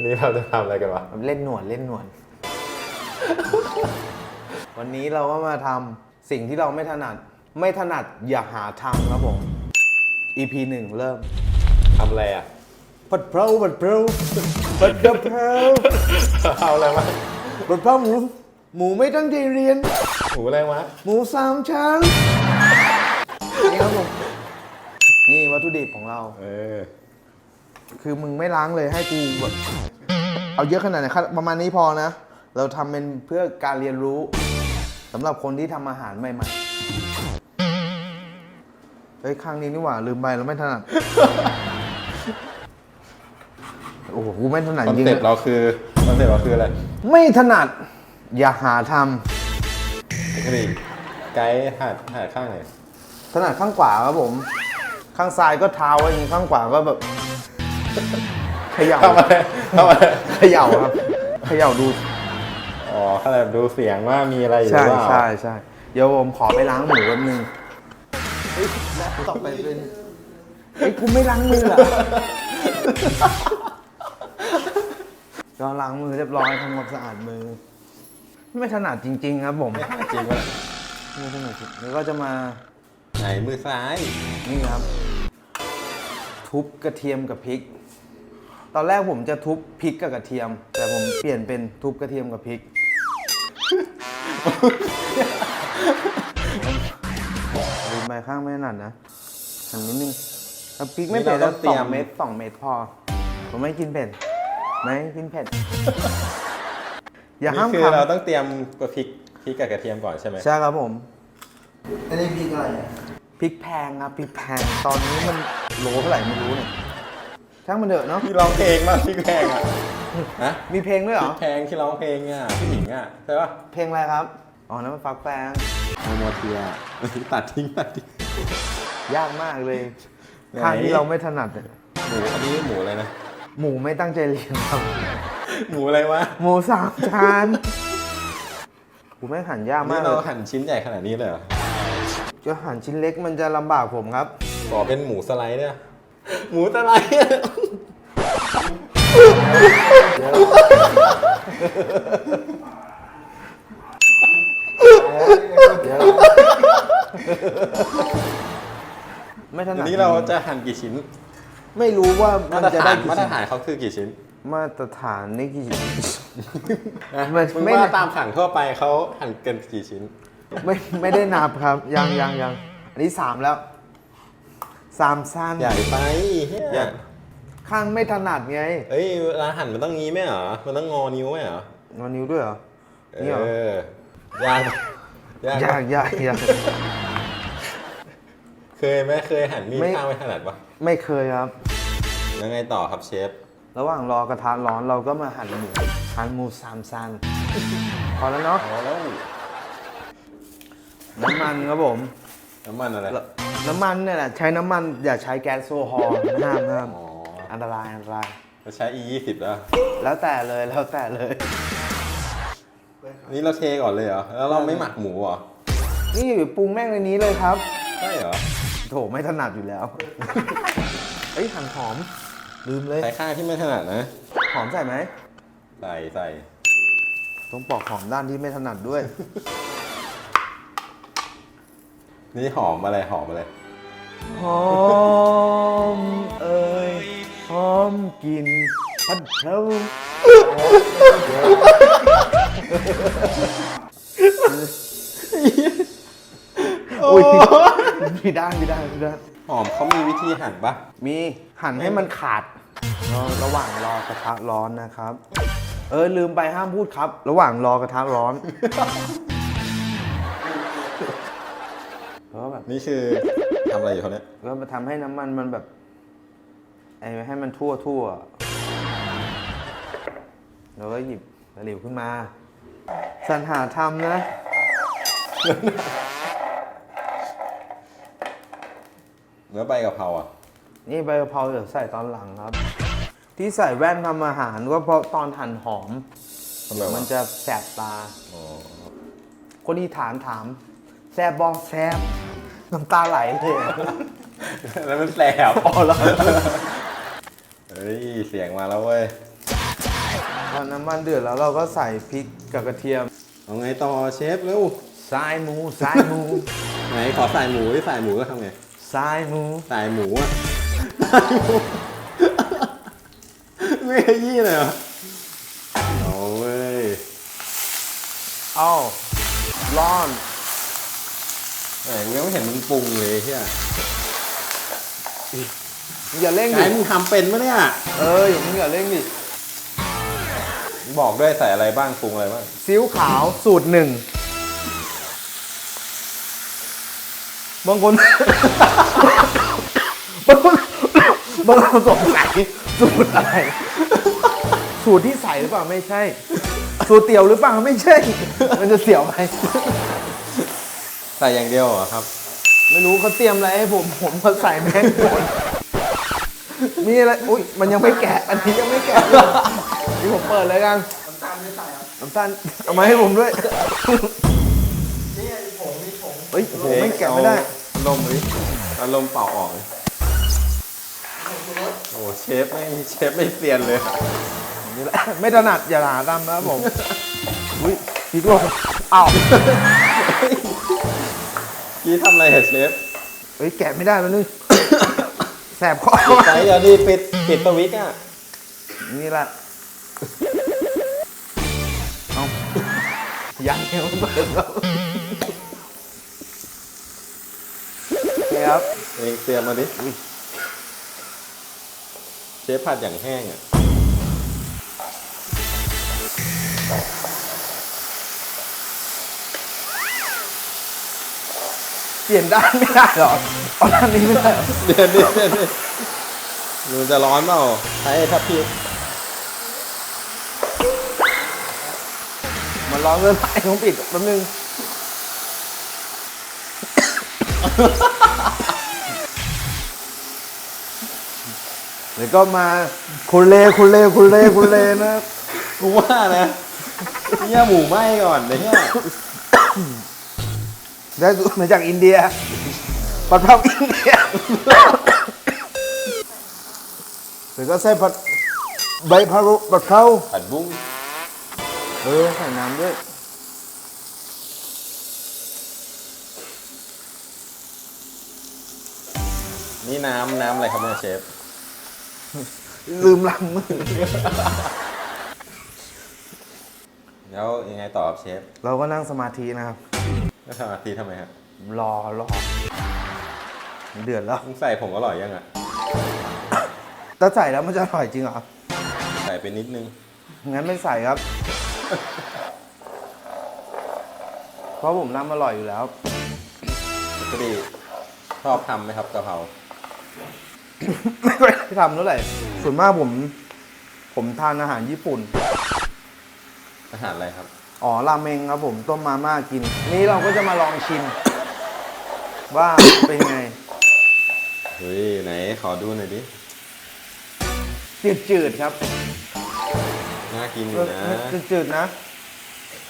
วันนี้เราจะทำอะไรกันวะ เล่นหนวดเล่นหนวด วันนี้เราก็มาทำสิ่งที่เราไม่ถนัด ไม่ถนัดอย่าหาทำครับผม EP หนึ่งเริ่มทำอะไรอะผัดเพราผัดเพราผัดกะเพราเอาอะไรมาผัดเพราหมู หมูไม่ตั้งใจเรียน หมูอะไรวะหมูสามชั้นนี่ครับผม นี่วัตถุดิบของเรา เออ คือมึงไม่ล้างเลยให้กูแบบเอาเยอะขนาดไหนครับประมาณนี้พอนะ เราทำเป็นเพื่อการเรียนรู้สำหรับคนที่ทำอาหารใหม่ๆเฮ้ยข้างนี้นี่หว่าลืมไปเราไม่ถนัด โอ้โหกูไม่ถนัดคอนจริงเซ็ปต์เราคือคอนเซ็ปต์เราคืออะไรไม่ถนัด อย่าหาทนี่ไกด์หัดหัดข้างไหนำถนัดข้างขวาครับผม ข้างซ้ายก็เท้าไว้อย่างนี้ข้างขวาก็แบบ เขย่าทำอะไรทำอะไรเขย่าครับเขย่าดูอ๋อขนาดดูเสียงว่ามีอะไรอยู่หใช่รือเปล่าใช่ใช่เดี๋ยวผมขอไปล้างหมูแป๊บนึงเฮ้ยแล้วต่อไปเป็นเฮ้ยกูไม่ล้างมือเหรอก็ล้างมือเรียบร้อยทำความสะอาดมือ ไม่ถนัดจริง ๆ ครับผมจริงวะไม่ถนัดจริงแล้วก็จะมา ไหนมือซ้าย นี่ครับ ทุบกระเทียมกับพริก ตอนแรกผมจะทุบพริกกับกระเทียม แต่ผมเปลี่ยนเป็นทุบกระเทียมกับพริก ลืมไปข้างไม่ถนัดนะหันนิดนึงแล้วพริกไม่เผ็ดแล้วสองเม็ดสองเม็ดพอ ผมไม่กินเผ็ดไม่กินเผ็ด อย่าห้ามนี่คือทำเราต้องเตรียมพริกพริกกับกระเทียมก่อนใช่ไหมใช่ครับผม อันนี้พริกอะไรพริกแพงครับพริกแพงตอนนี้มันโลเท่าไหร่ไม่รู้เนี่ย ช่างมันเถอะเนาะที่ร้องเพลงมากพริกแพงอะฮะมีเพลงด้วยเหพรริอกแพงที่ร้องเพลงอะผู้หญิงอะใช่ปะเพลงอะไรครับอ๋อนั่นมันฟักแฟงโมโมเทียตัดทิ้งตัดทิ้งยากมากเลยไหนทางที่เราไม่ถนัดเนี่ยหมูอันนี้หมูอะไรนะหมูไม่ตั้งใจเรียนครับหมูอะไรวะหมูสามชั้นกูไม่งหั่นยากมานี่กเลเรายหั่นชิ้นใหญ่ขนาดนี้เลยเหรอจะหั่นชิ้นเล็กมันจะลำบากผมครับขอเป็นหมูสไลด์เนี่ย หมูสไลด์ไม่ถอันันดนี้เราจะหั่นกี่ชิ้น ไม่รู้ว่ามัมานตรจะฐาได้นกี่มาตรชิ้นฐานเขาคือกี่ชิ้นมาตรฐานนี่กี่ชิ้น นะไม่มึงไม่ ว่าตามสั่งทั่วไปเขาหั่นเกินกี่ชิ้น ไม่ไม่ได้นับครับ ยังยังยังอันนี้สามแล้ว สามสั้นใหญ่ไปเหี้ยใหญ่ข้างไม่ถนัดไงเอ้ยเวลาหั่นมันต้องงี้ไหมเหรอ มันต้องงอนิ้วไหมเหรอ งอนิ้วด้วยเหรอนี่เหรอเออยากยากยากยากยาก เคยไหมเคยหั่นมีดไม่ ข้างไม่ถนัดปะไม่เคยครับ ยังไงต่อครับเชฟ ระหว่างรอกระทะร้อนเราก็มาหั่นหมูหั่นหมูสามสั้นพอแล้วเนาะอ๋อแล้วน้ำมันครับผม น้ำมันอะไรแล้วน้ำมันเนี่ยแหละใช้น้ำมันอย่าใช้แก๊สโซฮอล์ห้ามห้ามอ๋ออันตรายอันตรายเราใช้ e 2 0แล้ว แล้วแต่เลยแล้วแต่เลย นี่เราเทก่อนเลยเหรอ แล้วเราไม่หมักหมูเหรอ นี่ปรุงแม่งในนี้เลยครับ ใช่เหรอ โถไม่ถนัดอยู่แล้ว เอ้ยหั่นหอม ลืมเลยใช้ข้างที่ไม่ถนัดนะ หอมใส่ไหม ใส่ใส่ต้องปอกหอมด้านที่ไม่ถนัดด้วย นี่หอมอะไรหอมอะไร หอมเอ้ยหอมกลินพัดเทาโอ้ยพี่ด้านพี่ด้านพี่ด้านหอมเขามีวิธีหั่นปะมีหั่นให้มันขาดรอระหว่างรอกระทะร้อนนะครับ เออลืมไปห้ามพูดครับ ระหว่างรอกระทะร้อน นี่คือทำอะไรอยู่เขาเนี่ยก็มาทำให้น้ำมันมันแบบไอ้ให้มันทั่วทั่วแล้วก็หยิบตะหลิวขึ้นมาสันหาทำนะเนื้อใบกะเพราอะ นี่ใบกะเพราเดี๋ยวใส่ตอนหลังครับ ที่ใส่แว่นทำอาหารก็เพราะตอนหั่นหอม ทำไมมัวะนจะแสบตา อ๋อคนที่ถามถาม แซบบอแซบ น้ำตาไหลเลยแล้วมันแสบพอแล้วเฮ้ย เสียงมาแล้วเว้ย พอน้ำมันเดือดแล้วเราก็ใส่พริกกับกระเทียม เอาไงต่อเชฟเร็วสายหมูสายหมูไหนขอใส่หมูที่ใส่หมูก็ทำไงสายหมูใส่หมูอะใส่หมูไม่ขยี้เลยเหรอเอาเว้ยเอ้าร้อน แหมกูยังไม่เห็นมึงปรุงเลยเฮียอย่าเร่งไหนดิมึงทำเป็นปะเนี่ย เอออย่ามึงอย่าเร่งดิบอกด้วยใส่อะไรบ้างปรุงอะไรบ้างซีอิ๊วขาวสูตรหนึ่งบางคน บางคนบางคนสงสัยสูตรอะไร สูตรที่ใส่หรือเปล่าไม่ใช่ สูตรเตี๋ยวหรือเปล่าไม่ใช่ มันจะเสียวไหม ใส่อย่างเดียวเหรอครับ ไม่รู้เขาเตรียมอะไรให้ผม ผมก็ใส่แม่งหมดมีอะไร อุ้ยมันยังไม่แกะ อันนี้ยังไม่แกะเลยนี่ผมเปิดเลยกันน้ำตาลไม่ใส่ครับน้ำตาลเอามาให้ผมด้วย นี่ผงมีผงเฮ้ยโอ้โหไม่แกะไม่ได้ ลมดิเอาลมเป่าออกเลยโอ้เชฟไม่เชฟไม่เซียนเลย นี่แหละ ไม่ถนัดอย่าหาทำนะครับผม อุ้ยพริกลงอ้าว กี้ทำอะไรอะเชฟเฮ้ยแกะไม่ได้แล้วนึง แสบคอใส่อย่าดีปิดปิดสวิตช์อะนี่แหละเอายังยังไม่เปิดครับโอเคครับ เองเตรียมมาดิเชฟผัดอย่างแห้งอะ ปลี่ยนด้านไม่ได้หรอเอาด้านนี้ไม่ได้เหรอเดือนดิเดือนดิมันจะร้อนเปล่าใช้ทับพี่ มันร้อนเกินไปต้องปิดแป๊บนึงเดี๋ยวก็มาคุณเลคุณเลคุณเลคุณเลนะกูว่านะเนี่ยหมูไหม้ก่อนเดี๋ยวเนี่ย ได้สูตรมาจากอินเดียผัดเผาอินเดียเดี๋ยวก็ใส่ผัดใบพารุผัดเผาผัดบุ้งเออใส่น้ำด้วยนี่น้ำน้ำอะไรครับเนี่ยเชฟ ลืมล้างมือแล้วยังไงต่อครับเชฟ เราก็นั่งสมาธินะครับ แล้วสมาธิทำไมครับรอรอเดือดแล้วมึงใส่ผงอร่อยยังอะ ถ้าใส่แล้วมันจะอร่อยจริงเหรอใส่ไปนิดนึง งั้นไม่ใส่ครับ เพราะผมทำอร่อยอยู่แล้วปกติชอบทำไหมครับกะเพรา ไม่ค่อยได้ทำเท่าไหร่ส่วนมากผม ผมทานอาหารญี่ปุ่น อาหารอะไรครับ อ๋อราเมงครับผมต้มมาม่ากิน นี้เราก็จะมาลองชิม ว่าเป็นไงเฮ้ยไหนขอดูหน่อยดิ จืดๆครับน่ากินอยู่นะจืดๆนะ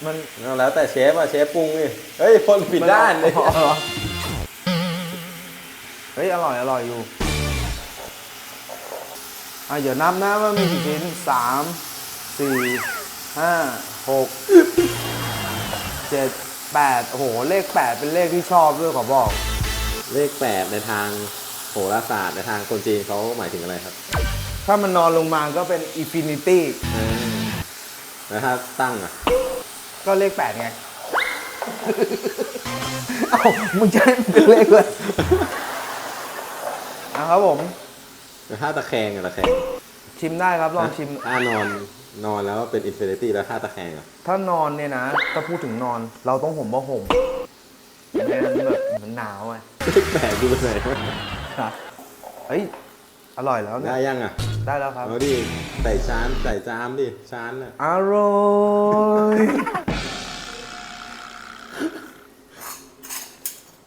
มันเอาแล้วแต่เชฟอะเชฟปรุงดิเฮ้ยคนผิดด้านเลยอ๋อเหรอเฮ้ยอร่อยอร่อยอยู่อะเดี๋ยวนับนะว่ามีกี่ชิ้นสามสี่ ห้าหกเจ็ดแปดโอ้โห เลขแปดเป็นเลขที่ชอบด้วยขอบอก เลขแปดในทางโหราศาสตร์ในทางคนจีนเขาหมายถึงอะไรครับถ้ามันนอนลงมาก็เป็นอินฟินิตี้อ่าแล้วถ้าตั้งอะ ก็เลขแปดไง เอ้ามึงจะให้มันเป็นเลขเลยอะครับผม แล้วถ้าตะแคงอะตะแคงชิมได้ครับลองชิม ถ้านอน นอนแล้วเป็นอินฟินิตี้แล้วถ้าตะแคงอะถ้านอนเนี่ยนะถ้าพูดถึงนอนเราต้องห่มผ้าห่มไม่งั้นแบบมันหนาวไงเลขแปดดูไปไหนวะเฮ้ยอร่อยแล้วเนี่ได้ยยังอะ ได้แล้วครับเอาดิใส่ชานใส่จามดิชานอะอร่อย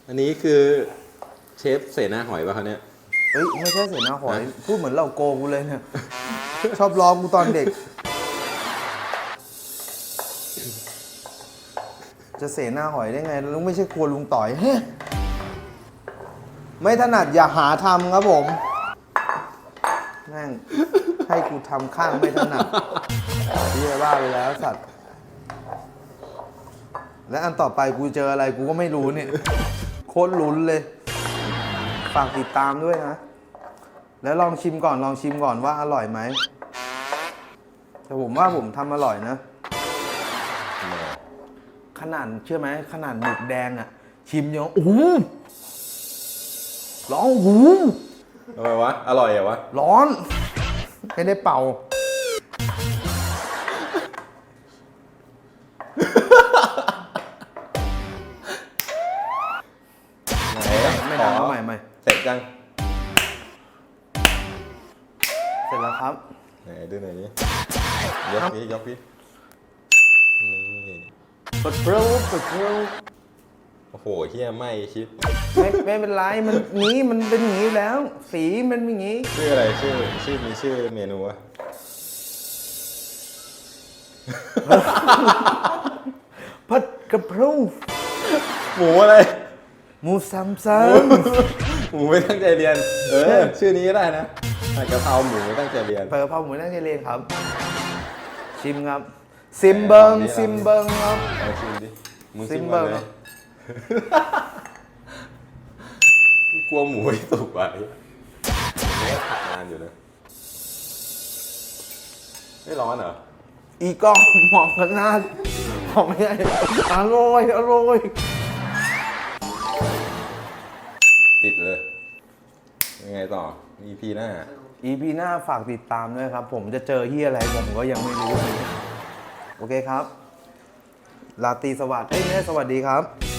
อันนี้คือเชฟเสนาหอยป่ะเขาเนี่ยเฮ้ยไม่ใช่เสียหน้าหอยฮะพูดเหมือนเราโกกูเลยเนี่ยชอบล้อกูตอนเด็ก จะเสหน้าหอยได้ไงลุงไม่ใช่ครัวลุงต่อย ไม่ถนัดอย่าหาทำครับผมแม่งให้กูทำข้างไม่ถนัดพี่บ้าไปแล้วสัตว์ และอันต่อไปกูเจออะไรกูก็ไม่รู้เนี่ย โคตรลุ้นเลย ฝากติดตามด้วยนะ แล้วลองชิมก่อนลองชิมก่อนว่าอร่อยไหมแต่ผมว่าผมทำอร่อยนะ ขนาดเชื่อไหมขนาดหมึกแดงอะชิมยังโอ้โหร้องโอ้โหทำไมวะ อร่อยเหรอวะ ร้อน ไม่ได้เป่าไหนไม่ดังขอเอาใหม่ใหม่เสร็จยัง เสร็จแล้วครับ ไหนดูหน่อยนี้ยกพี่ยกพี่นี่ กดเพลกดเพลโอ้โหเฮียไหม่ชิปไม่ไม่เป็นไรมันนี้มันเป็นอย่างนี้แล้ว สีมันเป็นอย่างนี้ ชื่ออะไรชื่อชื่อมีชื่อเมนูวะผัดกะเพราหมูอะไร หมูซัมซัมหมูไม่ตั้งใจเรียน เออ ชื่อนี้ก็ได้นะผัดกะเพราหมูไม่ตั้งใจเรียน เปิดกะเพราหมูนั่งเจเรียนครับ ชิมครับ ซิมเบิงนี่เราซิมเบิงครับ เอาชิมดิมึงซิชิมมก่อนเบอร์เลยกลัวหมูไม่สุกไปมันก็ผัดนานอยู่นะไม่ร้อนเหรออีกก็มองกันหน้ามองไม่ได้อร่อยอร่อยติดเลย ยังไงต่อ EP หน้า อีพีหน้าฝากติดตามด้วยครับ ผมจะเจอเฮียอะไรผมก็ยังไม่รู้เลย โอเคครับลาตีสวัสดีเอ้ยไม่ใช่สวัสดีครับ